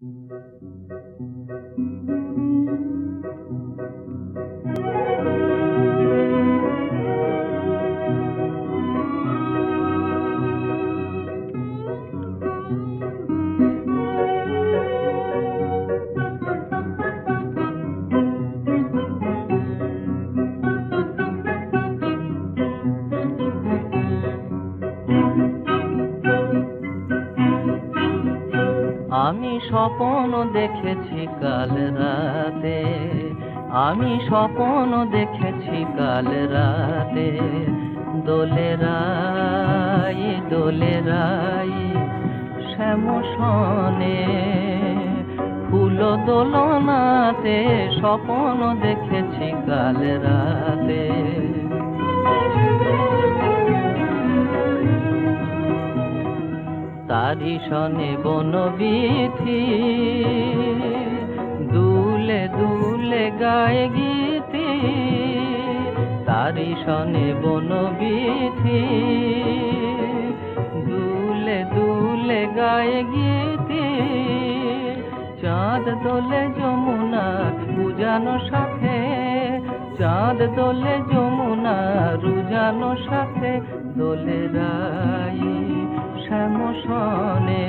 Thank you. আমি স্বপ্ন দেখেছি কাল রাতে। আমি স্বপ্ন দেখেছি কাল রাতে। দোলে রাই দোলে রাই শ্যামসনে ফুল দোলনাতে স্বপ্ন দেখেছি কাল রাতে। তারি সনে বনবিথি, দুলে দুলে গায়ে গীতি। তারি সনে বনবিথি, দুলে দুলে গায়ে গীতি। চাঁদ দোলে যমুনা উজানো সাথে, চাঁদ দোলে যমুনা রুজানো সাথে দোলে রাই। সনে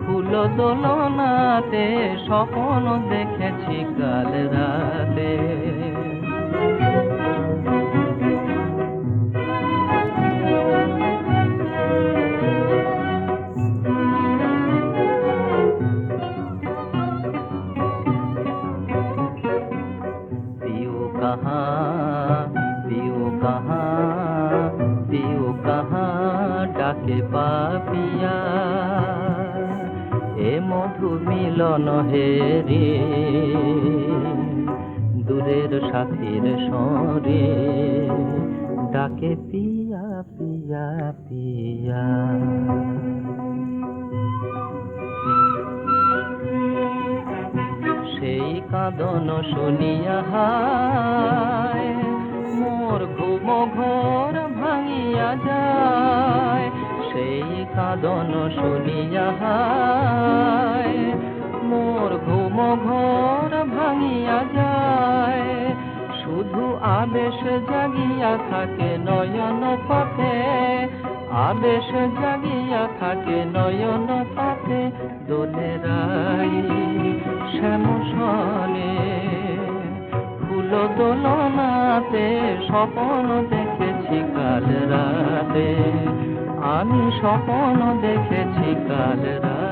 ফুল দোলনাতে স্বপ্ন দেখেছি কাল রাতে। कहाँ ডাকে পাপিয়া। এ মধু মিলন হেরে দূরের সাথীর সরে। ডাকে পিয়া পিয়া পিয়া। সেই কাঁদন শুনিয়া মোর ঘুম ঘোর ভাঙিয়া যায়। কাঁদন শুনিয়া হায়, মোর ঘুম ঘোর ভাঙিয়া যায়। শুধু আবেশ জাগিয়া থাকে নয়ন পথে, আবেশ জাগিয়া থাকে নয়ন পথে দোলে রাই। শ্যামসনে ফুল দোলনাতে স্বপ্ন দেখেছি কাল রাতে। আমি স্বপ্ন দেখেছি কাল রাতে।